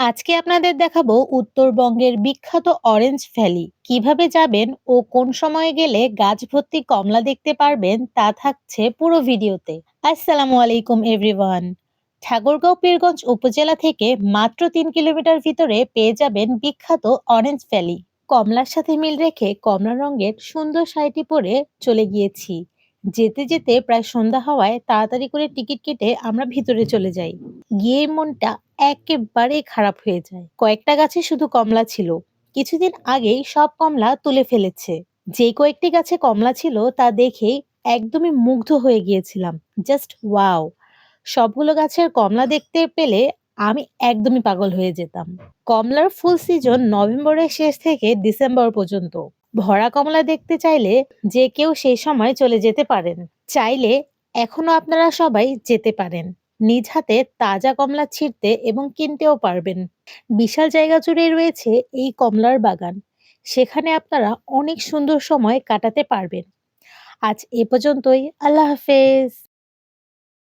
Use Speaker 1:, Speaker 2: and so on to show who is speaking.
Speaker 1: আজকে আপনাদের দেখাবো উত্তরবঙ্গের বিখ্যাত অরেঞ্জ ভ্যালি কীভাবে যাবেন ও কোন সময়ে গেলে গাছ ভর্তি কমলা দেখতে পারবেন তা থাকছে পুরো ভিডিওতে। আসসালামু আলাইকুম এভরিওয়ান ঠাকুরগাঁও পীরগঞ্জ উপজেলা থেকে মাত্র তিন কিলোমিটার ভিতরে পেয়ে যাবেন বিখ্যাত অরেঞ্জ ভ্যালি কমলার সাথে মিল রেখে কমলা রঙের সুন্দর শাড়িটি পরে চলে গিয়েছি। যেতে যেতে প্রায় সন্ধ্যা হওয়ায় তাড়াতাড়ি করে টিকিট কেটে আমরা ভিতরে চলে যাই। গিয়ে মনটা একেবারে খারাপ হয়ে যায়। কয়েকটা গাছে শুধু কমলা ছিল। কিছুদিন আগেই সব কমলা তুলে ফেলেছে। যে কয়েকটি গাছে কমলা ছিল তা দেখেই একদমই মুগ্ধ হয়ে গিয়েছিলাম। Just wow! সবগুলো গাছের কমলা দেখতে পেলে আমি একদমই পাগল হয়ে যেতাম। কমলার ফুল সিজন নভেম্বরের শেষ থেকে ডিসেম্বর পর্যন্ত। ভরা কমলা দেখতে চাইলে যে কেউ সেই সময় চলে যেতে পারেন। চাইলে এখনও আপনারা সবাই যেতে পারেন। নিজ হাতে তাজা কমলা ছিঁড়তে এবং কিনতেও পারবেন। বিশাল জায়গা জুড়ে রয়েছে এই কমলার বাগান। সেখানে আপনারা অনেক সুন্দর সময় কাটাতে পারবেন। আজ এ পর্যন্তই। আল্লাহ হাফেজ।